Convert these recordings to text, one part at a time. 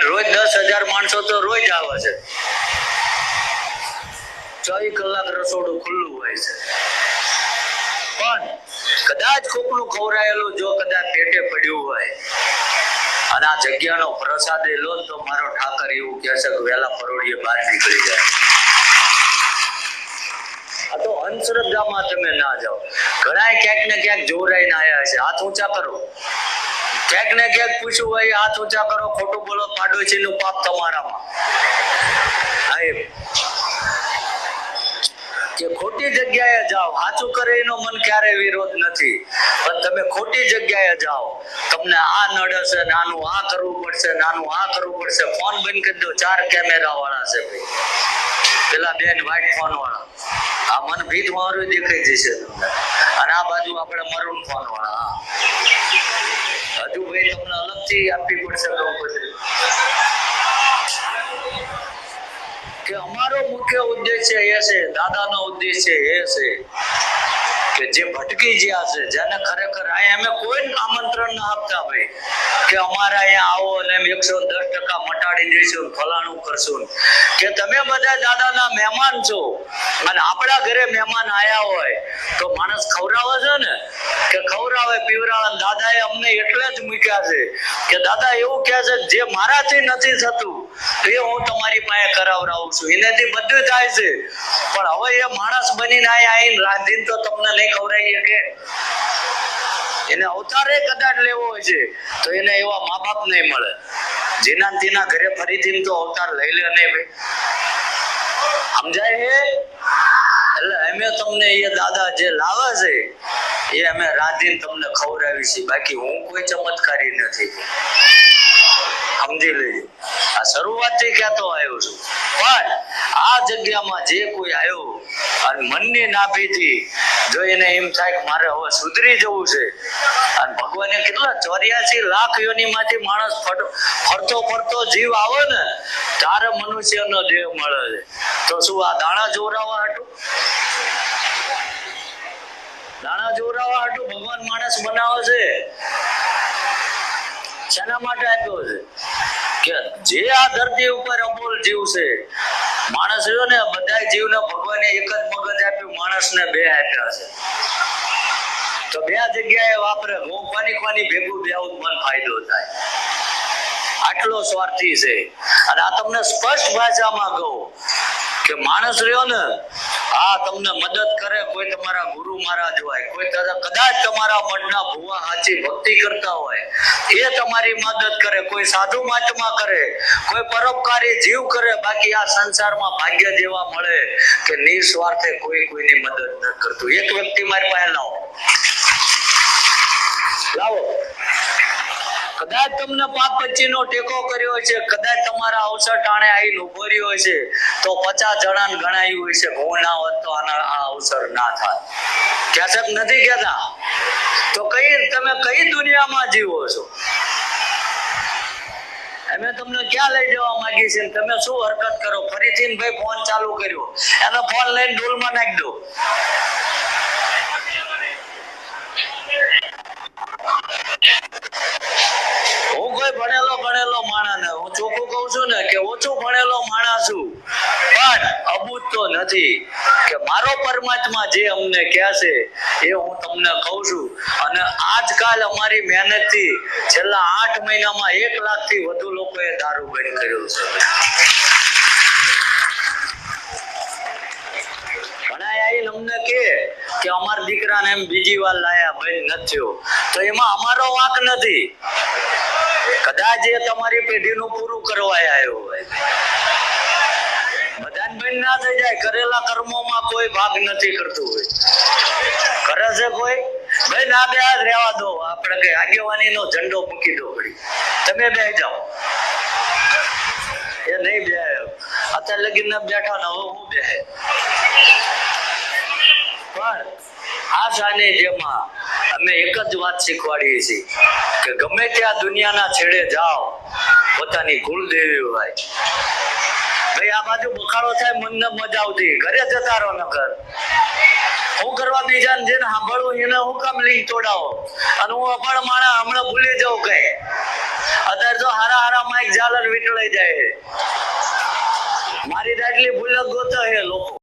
હજાર માણસો તો રોજ આવે છે. ચોવીસ કલાક રસોડું ખુલ્લું હોય છે. પણ કદાચ કોકનું ખવરાયેલું જો કદાચ પેટે પડ્યું હોય અને આ જગ્યાનો પ્રસાદ એ લો તો મારો ઠાકર એવું કહે છે કે વહેલા પરોડીએ બહાર નીકળી જાય. આ તો અંધશ્રદ્ધામાં તમે ના જાઓ. ઘણા ક્યાંક ને ક્યાંક જોરાઈને આવ્યા છે હાથ ઊંચા કરો. ક્યાંક ને ક્યાંક પૂછ્યું હોય હાથ ઊંચા કરો, ખોટું બોલો પાડોશી નું પાપ તમારામાં. કે ખોટી જગ્યાએ જાઓ. સાચું કરે એનો મન ક્યારે વિરોધ નથી. પણ તમે ખોટી જગ્યાએ જાઓ. તમને આ નડે છે નાનું આ કરવું પડશે નાનું આ કરવું પડશે. ફોન બંધ કરી દો. ચાર કેમેરા વાળા છે, ભાઈ. પેલા બેન વ્હાઈટ ફોન વાળા. આ મન ભીત મારું દેખાઈ જશે તમને. અને આ બાજુ આપણે મરૂન ફોન વાળા હજુ ભાઈ તમને અલગથી આપવી પડશે કે અમારો મુખ્ય ઉદ્દેશ્ય એ છે, દાદાનો ઉદ્દેશ્ય એ છે. કે જે ભટકી ગયા છે, જેને ખરેખર અહીંયા અમે કોઈ આમંત્રણ ના આપતા ભાઈ, કે અમારે અહીંયા આવો અને એમ એકસો દસ ટકા મટાડી દઈશું ફલાણું કરશું. કે તમે બધા દાદાના મહેમાન છો અને આપણા ઘરે મહેમાન આયા હોય, તો માણસ ખવડાવે છે ને? કે ખવડાવે, પીવરાવે દાદાએ અમને એટલે જ મૂક્યા છે કે દાદા એવું કહે છે, જે મારાથી નથી થતું એ હું તમારી પાસે કરાવરાવું છું. એનાથી બધું થાય છે. પણ હવે એ માણસ બનીને અહીંયા આવીને રાંધીને તો તમને નહીં ખવડાવી શકે. એને અવતારે કદાચ લેવો હોય છે, તો એને એવા મા બાપ નહીં મળે. જેના તેના ઘરે ફરીથી તો અવતાર લઈ લે નહીં ભાઈ. સમજાય છે એટલે અમે તમને એ દાદા જે લાવે છે, એ અમે રાંધીને તમને ખવડાવી છે બાકી હું કોઈ ચમત્કારી નથી. સમજી લેજો. આ શરૂઆતથી કહેતો આવ્યો છું. પણ આ જગ્યામાં જે કોઈ આવ્યો અને મનની નાભીથી જો એને એમ થાય કે મારે હવે સુધરી જવું છે. અને ભગવાને કેટલા ચોર્યાસી લાખ યોનીમાંથી માણસ ફરતો ફરતો જીવ આવે ને, તારે મનુષ્યનો દેહ મળે છે. તો શું આ દાણા જોરાવા હતું દાણા જોરાવા હતું ભગવાન માણસ બનાવે છે. શેના માટે આપ્યો છે? કે જે આ ધરતી ઉપર અમૂલ જીવ છે, માણસ રહ્યો ને બધા જીવને ભગવાને એક જ મગજ આપ્યું, માણસને બે આપ્યા છે. તો બે જગ્યાએ વાપરે, હું કોની કોની ભેગું બે મન ફાયદો થાય. આટલો સ્વાર્થી છે. અને આ તમને સ્પષ્ટ ભાષામાં કહું કે માણસ રહ્યો ને આ તમને મદદ કરે, કોઈ તમારા ગુરુ મહારાજ હોય, કોઈ કદાચ તમારા મનના ભુવા સાચી ભક્તિ કરતા હોય, એ તમારી મદદ કરે, કોઈ સાધુ મહાત્મા કરે, કોઈ પરોપકારી જીવ કરે, બાકી આ સંસારમાં ભાગ્ય જેવા મળે કે નિસ્વાર્થે કોઈ કોઈની મદદ ન કરતું. એક વ્યક્તિ મારી પાસે લાવો. લાવો. કદાચ તમને પાપ પચીનો ટેકો કર્યો છે, કદાચ તમારા અવસર ટાણે આવી ઊભો રહ્યો છે, તો પચાસ જણાને ગણાયું હોય છે હું ના હોત તો આના આ અવસર ના થાય. ક્યાંક નથી કહેતા? તો કઈ, તમે કઈ દુનિયામાં જીવો છો? અમે તમને ક્યાં લઈ જવા માંગી છે તમે શું હરકત કરો? ફરીથી ભાઈ ફોન ચાલુ કર્યો. એનો ફોન લઈને ડોલમાં નાખી દો હું કોઈ ભણેલો ગણેલો માણસ ને હું ચોખ્ખું કહું છું ને કે ઓછું ભણેલો માણસ છું. પણ અબૂત નથી કે મારો પરમાત્મા જે અમને કહે છે એ હું તમને કહું છું. અને આજકાલ અમારી મહેનતથી છેલ્લા આઠ મહિનામાં એક લાખથી વધુ લોકોએ દારૂ બંધ કર્યો છે. અમને કે કે અમારા દીકરાને એમ બીજી વાર લાયા ભાઈ નથી તો એમાં અમારો વાંક નથી. કદાચ એ તમારી પેઢીનું પૂરું કરવા આવ્યો હોય. બંધ ના થઈ જાય કરેલા કર્મોમાં કોઈ ભાગ નથી કરતું હોય. કરે છે કોઈ? ભાઈ, ના, બે જ રહેવા દો. આપણે કઈ આગેવાની નો ઝંડો મૂકી દો તમે બે જાઓ. એ નહીં બે. અત્યારે લગીન બેઠા ને હવે હું બે. પણ આ જેમાં અમે એક જ વાત શીખવાડીએ છીએ કે ગમે ત્યાં દુનિયાના છેડે જાઓ, પોતાની કુળદેવી હોય. ભાઈ આ બાજુ બખાડો થાય, મનને મજા આવતી. ઘરે જતા રહો નકર. હું કરવા બીજાને જેને સાંભળવું એને હું કામ લઈ તોડાવો. અને હું અભણ માણા હમણાં ભૂલી જાઉં કઈ. અત્યારે તો હારા હારા માઇક જાલર વીટળાઈ જાય છે. મારી તો આટલી ભૂલક ગોતો હે લોકો.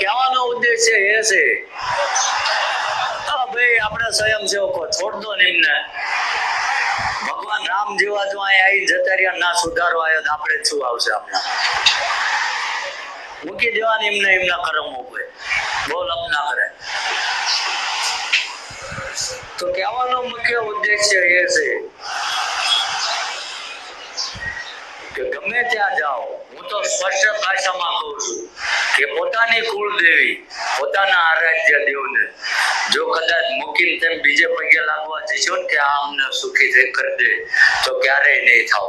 કહેવાનો ઉદ્દેશ્ય એ છે ભાઈ આપણે સ્વયંસેવકો, છોડ દો ને એમને. ભગવાન રામ જેવા જો અહીંયા આવી જતા રહ્યા, ના સુધારો આવ્યો આપણે શું આવશે આપણા? મૂકી દેવાની એમને, એમના કર્મો ઉપર બોલ અપના કરે. તો કહેવાનો મુખ્ય ઉદ્દેશ્ય એ છે કે ગમે ત્યાં જાઓ. હું તો સ્પષ્ટ ભાષામાં કહું છું કે પોતાની કુળદેવી, પોતાના આરાધ્ય દેવને જો કદાચ મૂકીને તેમ બીજે પગે લાગવા જશો કે આ અમને સુખી થઈ કરી દે, તો ક્યારેય નહીં થાવ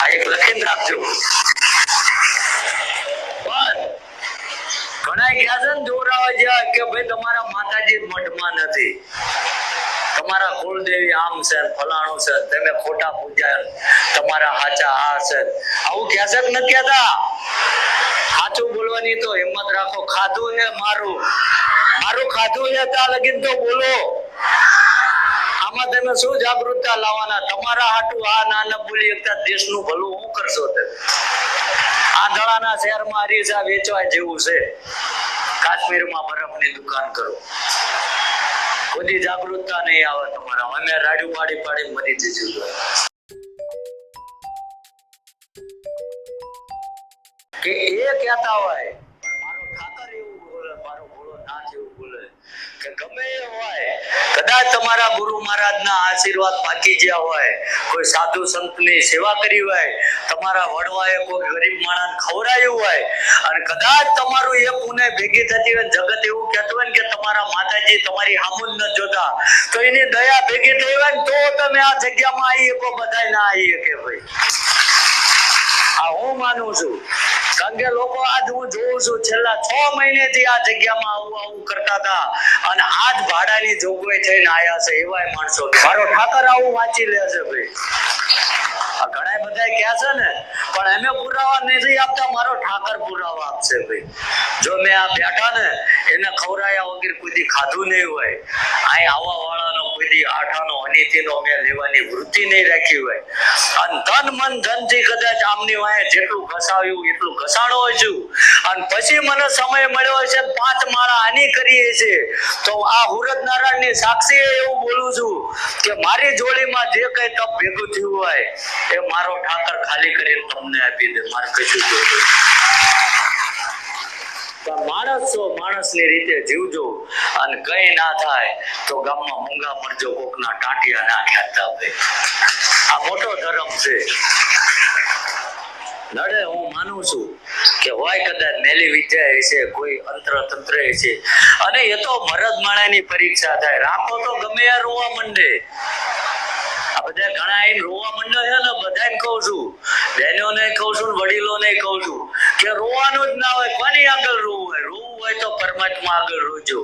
આ એક લખીને રાખજો. પણ ઘણા ગયા છે ને જોરાવા જેવા કે ભાઈ તમારા માતાજી મઠમાં નથી. તમારા કુળદેવી આમ છે, ફલાણું છે, તમે ખોટા પૂજા તમારા હાચા આ છે. આવું કહે છે? કે નથી કહેતા? સાચું બોલવાની તો હિંમત રાખો. ખાધું છે મારું. મારું ખાધું છે ત્યાં લગીન તો બોલો. આમાં તમે શું જાગૃતતા લાવવાના? તમારા હાટું આ નાના બોલી એકતા દેશનું ભલું હું કરશો તે? આ દળાના શહેરમાં અરીસા વેચવા જેવું છે. કાશ્મીરમાં બરફની દુકાન કરો. બધી જાગૃતતા નહીં આવે તમારા. અમે રાડ્યું પાડી પાડી મરી જઈશું કે એ કહેતા હોય, મારો ઠાકર એવું બોલે, મારો ભોળો નાથ એવું બોલે, કે ગમે એ હોય કદાચ તમારા ગુરુ મહારાજના આશીર્વાદ બાકી ગયા હોય, કોઈ સાધુ સંતની સેવા કરી હોય, તમારા વડવાએ કોઈ ગરીબ માણસ ખવડાયું હોય, અને કદાચ તમારું એ પુણે ભેગી થતી હોય, જગત એવું કહેતું હોય ને કે તમારા માતાજી તમારી હામુદ ન જોતા, તો એની દયા ભેગી થઈ હોય ને તો તમે આ જગ્યામાં આવી શકો બધા ના આવી શકે ભાઈ? આ હું માનું છું? કારણ કે લોકો આજ હું જોઉં છું, છેલ્લા છ મહિનેથી આ જગ્યામાં આવું આવું કરતા હતા. અને આજ ભાડાની જોગવાઈ થઈને આયા છે એવાય માણસો. મારો ઠાકર આવું વાંચી લે છે ભાઈ. ઘણા બધા કહે છે ને, પણ અમે પુરાવા નથી આપતા, મારો ઠાકર પુરાવા આપશે ભાઈ. જો મેં આ બેઠા ને, એને ખવરાયા વગર કોઈ ખાધું નહીં હોય. અહીં આવવા દી આઠાનો અનિતિનો મેં લેવાની વૃત્તિ નહીં રાખી હોય. અને તન મન ધનથી કદાચ આમની વાંહે જેટલું ઘસાવ્યું, એટલું ઘસાણો છું અને પછી મને સમય મળ્યો છે પાંચ માળા આની કરીએ છે તો આ હુરત નારાયણની સાક્ષી એવું બોલું છું કે મારી જોડીમાં જે કઈ તપ ભેગું થયું હોય, એ મારો ઠાકર ખાલી કરીને તમને આપી દે. મારે કશું પણ માણસ છો માણસની રીતે જીવજો અને કઈ ના થાય તો ગામમાં મૂંગા મરજો કોકના ટાંટિયા ના ખ્યાતા હોય આ મોટો ધર્મ છે. નડે હું માનું છું કે હોય કદાચ મેલી વિદ્યા છે, કોઈ અંતર તંત્ર છે. અને એ તો મરદ માણાની પરીક્ષા થાય. રાખો તો ગમે યાર રોવા મંડે. બધા ઘણા એમ રોવા મંડળ છે ને, બધાને કહું છું. બહેનોને કહું છું વડીલોને કહું છું કે રોવાનું જ ના હોય, કોની આગળ રોવું હોય? રોવું હોય તો પરમાત્મા આગળ રોજો.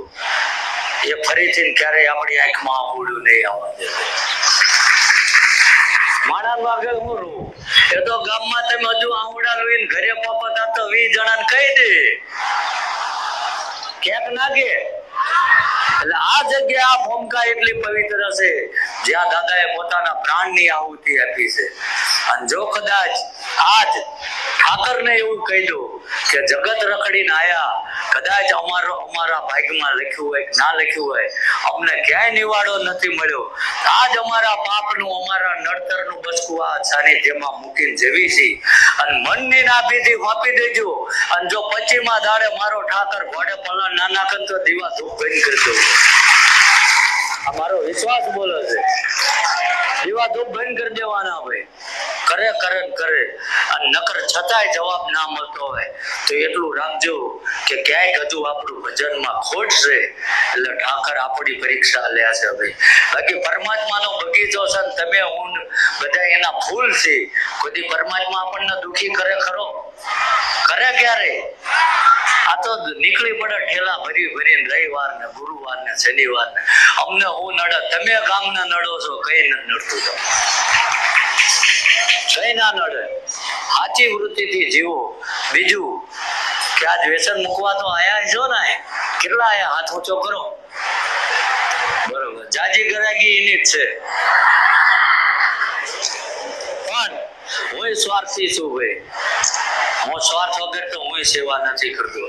એ ફરીથી ક્યારેય આપણી આંખમાં આવડું નહીં આવવા માણસ આગળ હું રોવું? એ તો ગામમાં તમે હજુ આંગડા રોઈને ઘરે પપ્પા તો વીસ જણાને કહી દે. ક્યાંક નાગે એટલે આ જગ્યા આ ભૂમિકા એટલી પવિત્ર છે. જ્યાં દાદાએ પોતાના પ્રાણની આહુતિ આપી છે. અને જો કદાચ આજ ઠાકરને એવું કહી દો કે જગત રખડીને આયા, કદાચ અમારો અમારા ભાગ્યમાં લખ્યું હોય કે ના લખ્યું હોય, અમને ક્યાંય નિવાડો નથી મળ્યો. આજ અમારા પાપનું, અમારા નડતરનું બચકું આ સાનિધ્યમાં મૂકીને જેવી છે. અને મનની નાભીથી વાપી દેજો. અને જો પચીમાં દાડે મારો ઠાકર ઘોડે પલણ ના નાખે તો દીવા ધૂપ બંધ કરજો. આ મારો વિશ્વાસ બોલે છે. એવા દુઃખ બંધ કરી દેવાના હોય. કરે કરે કરે. અને નકર છતાંય જવાબ ના મળતો હોય. તો એટલું રાખજો કે ક્યાંક હજુ આપણું ભજનમાં ખોટ છે. એટલે ઠાકર આપણી પરીક્ષા લે છે ભાઈ બાકી પરમાત્માનો બગીચો છે તમે હું બધા એના ફૂલ છે. કોઈ પરમાત્મા આપણને દુખી કરે ખરો? કરે ક્યારે? આ તો નીકળી પડે ઠેલા ભરી ભરીને રવિવાર ને ગુરુવાર ને શનિવાર ને અમને હું નડે, તમે ગામને નડો છો, કઈ ન નડતું તમે કઈ ના નડે. સાચી વૃત્તિથી જીવો. બીજું, કે આજ વ્યસન મૂકવા તો આયા છો ને કેટલા આયા? હાથ ઊંચો કરો. બરોબર. જાજી ગરાગી એની જ છે. પણ હું સ્વાર્થી શું ભાઈ? હું સ્વાર્થ વગર તો હું સેવા નથી કરતો.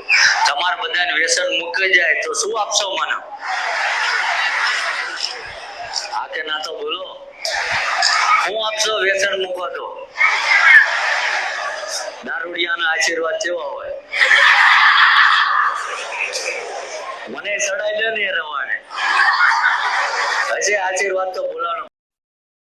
તમારે બધાને વ્યસન મૂકી જાય તો શું આપશો મને? આ કે ના તો બોલો. હું આપશો વ્યસન મૂકો તો? દારૂડિયાના આશીર્વાદ કેવા હોય? મને ચડાઈ લે ને રવાને હજી આશીર્વાદ તો બોલાનો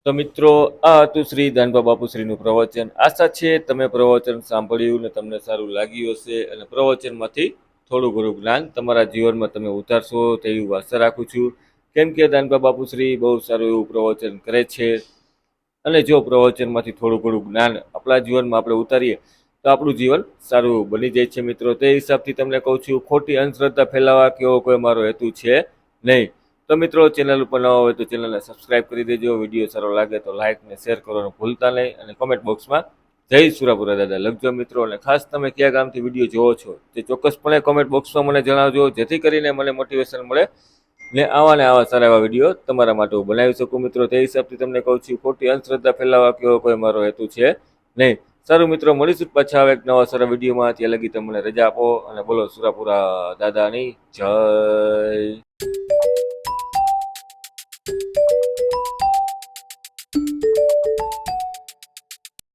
તો મિત્રો, આ હતું શ્રી દાનબા બાપુશ્રીનું પ્રવચન. આશા છે તમે પ્રવચન સાંભળ્યું ને તમને સારું લાગ્યું હશે અને પ્રવચનમાંથી થોડું ઘણું જ્ઞાન તમારા જીવનમાં તમે ઉતારશો તેવી આશા રાખું છું. કેમ કે દાનબા બાપુશ્રી બહુ સારું એવું પ્રવચન કરે છે અને જો પ્રવચનમાંથી થોડું ઘણું જ્ઞાન આપણા જીવનમાં આપણે ઉતારીએ, તો આપણું જીવન સારું બની જાય છે મિત્રો. તે હિસાબથી તમને કહું છું, ખોટી અંધશ્રદ્ધા ફેલાવા કેવો કોઈ મારો હેતુ છે નહીં. તો મિત્રો ચેનલ ઉપર નવા હોય તો ચેનલને સબસ્ક્રાઇબ કરી દેજો. વીડિયો સારો લાગે તો લાઇક ને શેર કરવાનું ભૂલતા નહીં અને કોમેન્ટ બોક્સમાં જય સુરાપુરા દાદા લખજો મિત્રો. અને ખાસ તમે કયા ગામથી વીડિયો જોવો છો તે ચોક્કસપણે કોમેન્ટ બોક્સમાં મને જણાવજો. જેથી કરીને મને મોટિવેશન મળે ને આવા ને આવા સારા એવા વીડિયો તમારા માટે હું બનાવી શકું. મિત્રો, તે હિસાબથી તમને કહું છું, ખોટી અંધશ્રદ્ધા ફેલાવવા કેવો કોઈ મારો હેતુ છે નહીં. સારું મિત્રો, મળીશું પાછા આવે એક નવા સારા વિડીયોમાં ત્યાં લગી તમને રજા આપો અને બોલો સુરાપુરા દાદાની જય. Música